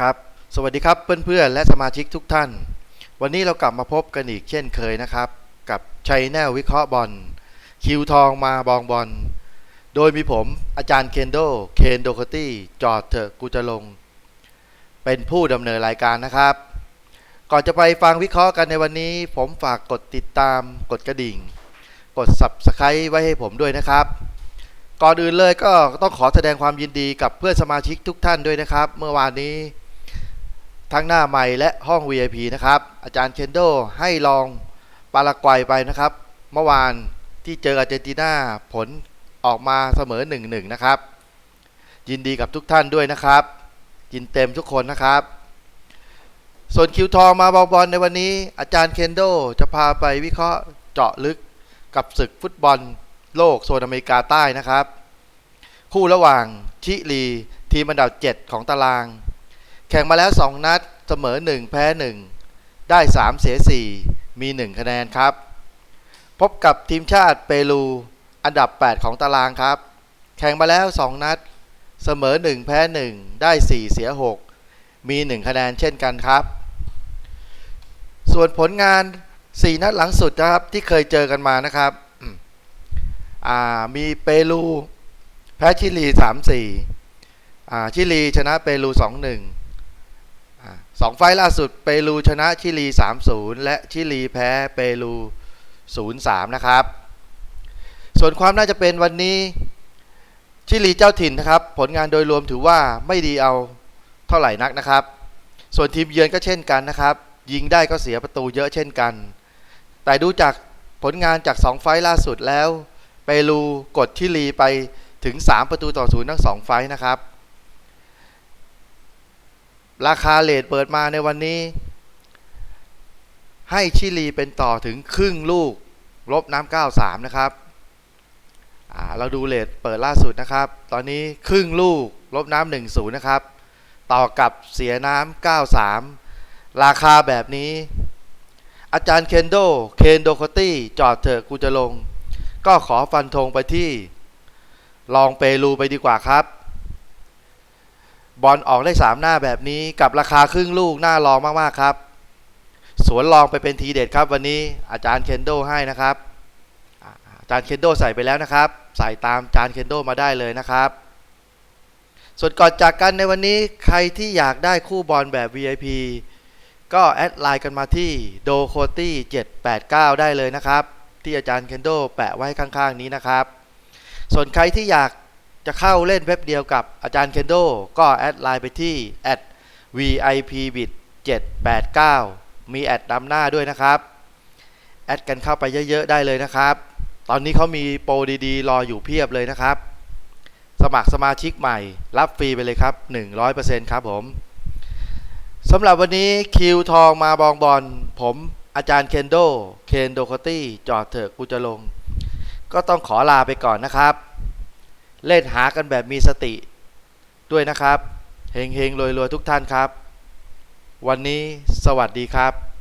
ครับสวัสดีครับเพื่อนๆและสมาชิกทุกท่าน วันนี้เรากลับมาพบกันอีกเช่นเคยนะครับ กับชัยแนลวิเคราะห์บอลคิวทองมาบองบอลโดยมีผมอาจารย์เคนโดเคนโดคตี้จอดเถอะกูจะลง เป็นผู้ดำเนินรายการนะครับ ก่อนจะไปฟังวิเคราะห์กันในวันนี้ ผมฝากกดติดตามกดกระดิ่ง กด Subscribe ไว้ให้ผมด้วยนะครับก่อนอื่นเลยก็ต้องขอแสดงความยินดีกับเพื่อนสมาชิกทุกท่านด้วยนะครับ เมื่อวานนี้ ทั้งหน้าใหม่และห้อง VIP นะครับ อาจารย์เคนโดให้ลองปารากวัยไปนะครับ เมื่อวานที่เจออาร์เจนตินาผลออกมาเสมอ 1-1 นะครับ ยินดีกับทุกท่านด้วยนะครับ ยินเต็มทุกคนนะครับ ส่วนคิวทองมาบอลบอลในวันนี้ อาจารย์เคนโดจะพาไปวิเคราะห์เจาะลึกกับศึกฟุตบอลโลกโซนอเมริกาใต้นะครับ คู่ระหว่างชิลีทีมอันดับ 7 ของตาราง แข่งมาแล้ว 2 นัดเสมอ 1 แพ้ 1 ได้ 3 เสีย 4 มี 1 คะแนนครับ พบกับทีมชาติเปรูอันดับ 8 ของตารางครับ แข่งมาแล้ว 2 นัด เสมอ 1 แพ้ 1 ได้ 4 เสีย 6 มี 1 คะแนนเช่นกันครับ ส่วนผลงาน 4 นัดหลังสุดนะครับที่เคยเจอกันมานะครับมีเปรูแพ้ชิลี 3-4อ่าชิลีชนะเปรู 2-1อ่า สองไฟล์ล่าสุดเปรูชนะชิลี 3-0 และชิลีแพ้เปรู 0-3 นะครับ ส่วนความน่าจะเป็นวันนี้ชิลีเจ้าถิ่นนะครับ ผลงานโดยรวมถือว่าไม่ดีเอาเท่าไหร่นักนะครับ ส่วนทีมเยือนก็เช่นกันนะครับ ยิงได้ก็เสียประตูเยอะเช่นกัน แต่ดูจากผลงานจาก 2 ไฟล์ล่าสุดแล้ว เปรูกดชิลีไปถึง 3 ประตูต่อศูนย์ทั้ง 2 ไฟล์นะครับ ราคาเลทเปิดมาในวันนี้ ให้ชิลีเป็นต่อถึงครึ่งลูก ลบน้ำ93นะครับเราดูเลทเปิดล่าสุดนะครับ ตอนนี้ครึ่งลูก ลบน้ำ10นย์นะครับ ต่อกับเสียน้ำ93ราคาแบบนี้ อาจารย์เคนโด เคนโดคอตี้ จอดเถอะกูจะลง ก็ขอฟันธงไปที่ ลองเปรูไปดีกว่าครับ บอลออกได้ 3 หน้าแบบนี้กับราคาครึ่งลูกน่าลองมากๆครับ สวนลองไปเป็นทีเด็ดครับวันนี้อาจารย์เคนโดให้นะครับอาอาจารย์เคนโดใส่ไปแล้วนะครับ ใส่ตามอาจารย์เคนโดมาได้เลยนะครับ ส่วนก่อนจากกันในวันนี้ใครที่อยากได้คู่บอลแบบ VIP ก็แอดไลน์กันมาที่โดโคตี้789 ได้เลยนะครับ ที่อาจารย์เคนโดแปะไว้ข้างๆนี้นะครับ ส่วนใครที่อยาก จะเข้าเล่นเว็บเดียวกับอาจารย์เคนโดก็แอดไลน์ไปที่ @vipbit 789 มีแอดนำหน้าด้วยนะครับ แอดกันเข้าไปเยอะๆได้เลยนะครับ ตอนนี้เขามีโปรดีๆ รออยู่เพียบเลยนะครับ สมัครสมาชิกใหม่ รับฟรีไปเลยครับ 100%ครับผมสำหรับวันนี้คิวทองมาบองบอล ผมอาจารย์เคนโด เคนโดคตี้ จอดเถอะกูจะลง ก็ต้องขอลาไปก่อนนะครับ เล่นหากันแบบมีสติด้วยนะครับเฮงเฮงรวยรวยทุกท่านครับ วันนี้สวัสดีครับ